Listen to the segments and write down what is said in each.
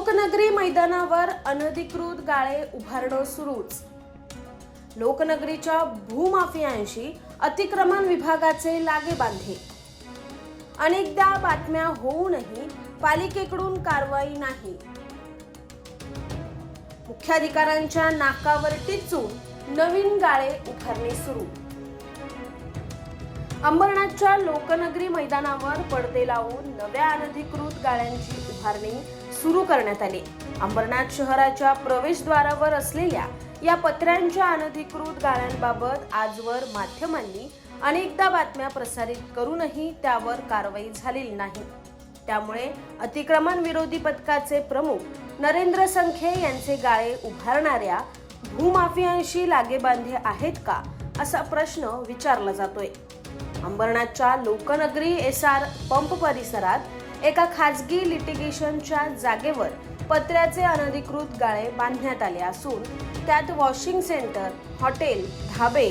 लोकनगरी मैदानावर अनधिकृत गाळे उभारणं सुरूच. लोकनगरीच्या भूमाफियांशी अतिक्रमण विभागाचे लागे बांधे. अनेकदा बातम्या होऊनही पालिकेकडून कारवाई नाही. मुख्याधिकाऱ्यांच्या नाकावर टिचून नवीन गाळे उभारणे सुरू. अंबरनाथच्या लोकनगरी मैदानावर पडदे लावून नव्या अनधिकृत गाळ्यांची उभारणी सुरू करण्यात आली. अंबरनाथ शहराच्या प्रवेशद्वारावर असलेल्या या पत्र्यांच्या अनधिकृत गाळ्यांबाबत आजवर माध्यमांनी अनेकदा बातम्या प्रसारित करूनही त्यावर कारवाई झालेली नाही. त्यामुळे अतिक्रमण विरोधी पथकाचे प्रमुख नरेंद्र संखे यांचे गाळे उभारणाऱ्या भूमाफियांशी लागेबांधे आहेत का असा प्रश्न विचारला जातोय. अंबरनाथच्या लोकनगरी एस आर पंप परिसरात एका खाजगी लिटिगेशनच्या जागेवर पत्र्याचे अनधिकृत गाळे बांधण्यात आले असून त्यात वॉशिंग सेंटर हॉटेल धाबे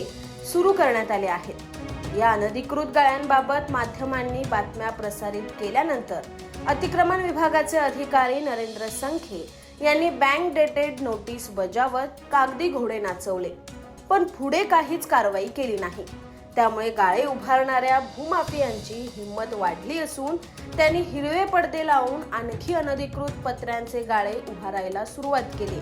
सुरू करण्यात आले आहेत. या अनधिकृत गाळ्यांबाबत माध्यमांनी बातम्या प्रसारित केल्यानंतर अतिक्रमण विभागाचे अधिकारी नरेंद्र संखे यांनी बँक डेटेड नोटीस बजावत कागदी घोडे नाचवले. पण पुढे काहीच कारवाई केली नाही. त्यामुळे गाळे उभारणाऱ्या भूमाफियांची हिंमत वाढली असून त्यांनी हिरवे पडदे लावून आणखी अनधिकृत पत्र्यांचे गाळे उभारायला सुरुवात केली.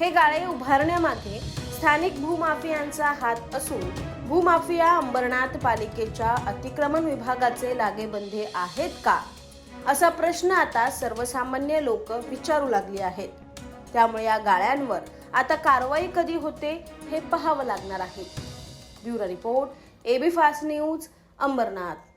हे गाळे उभारण्यामागे स्थानिक भूमाफियांचा हात असून भूमाफिया अंबरनाथ पालिकेच्या अतिक्रमण विभागाचे लागेबंधे आहेत का? असा प्रश्न आता सर्वसामान्य लोक विचारू लागली आहेत. त्यामुळे या गाळ्यांवर आता कारवाई कधी होते हे पाहावं लागणार आहे. Bureau report AB fast news Ambernath.